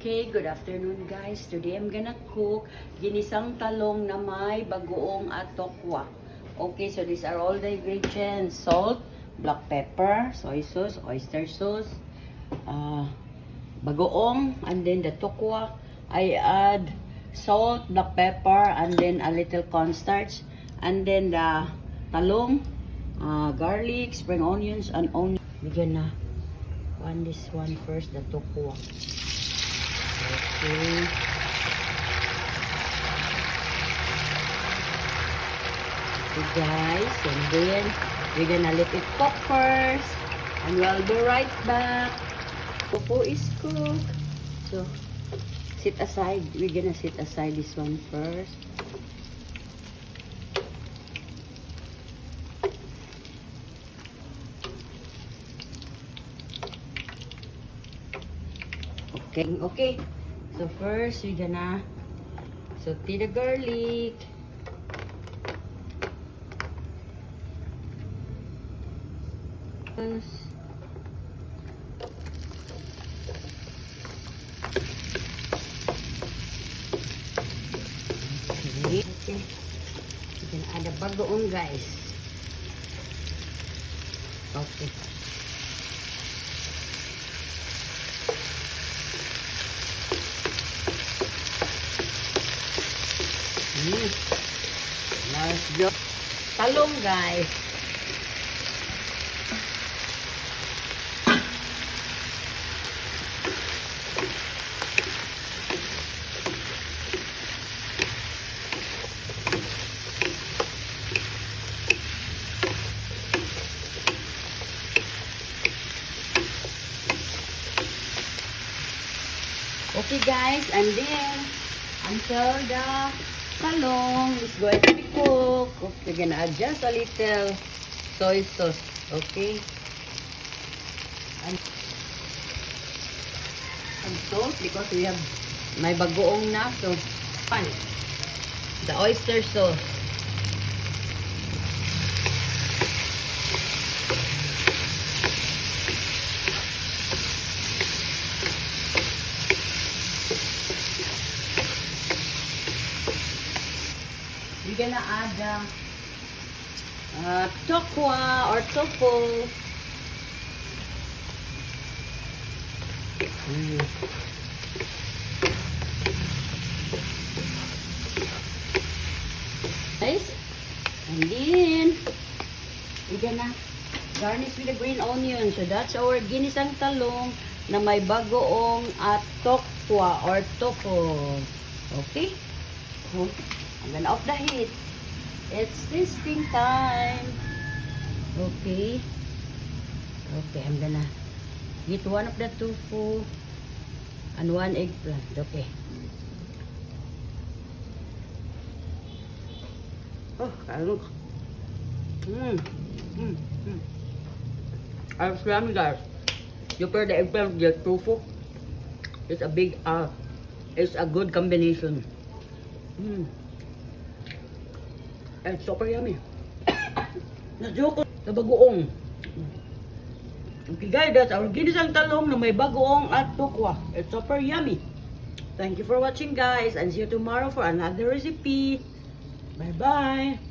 Okay, good afternoon guys. Today I'm gonna cook ginisang talong na may bagoong at tokwa. Okay, so these are all the ingredients. Salt, black pepper, soy sauce, oyster sauce, uh, bagoong, and then the tokwa. I add salt, black pepper, and then a little cornstarch, and then the talong, uh, garlic, spring onions, and onion. Bigyan na. One this one first, the tokwa. Okay. Okay guys, and then we're gonna let it cook first. And we'll be right back. Tofu is cooked. So, sit aside. We're gonna sit aside this one first. Okay, okay. So first, we're gonna saute the garlic. Yes. Okay. okay. We can add a bagoong guys. Okay. Let's go. Talong guys. Okay guys, and then until the talong is going to be cooked, we're gonna add just a little soy sauce, okay? And, and salt because we have may bagoong na, so pan. The oyster sauce. Add uh, uh, tokwa or tofu. Mm. Nice. And then, we're gonna garnish with the green onion. So that's our ginisang talong na may bagoong at tokwa or tofu. Okay? Oh, I'm gonna off the heat. It's tasting time. Okay. Okay, I'm gonna get one of the tofu and one eggplant. Okay. Oh, kalong. Mmm. Mmm. Mmm. I'm yummy guys. You pair the eggplant with the tofu. It's a big, uh, it's a good combination. Mm. And super yummy. Na-joke ko sa bagoong. Okay guys, that's our ginisang talong na may bagoong at tukwa. It's super yummy. Thank you for watching guys and see you tomorrow for another recipe. Bye-bye.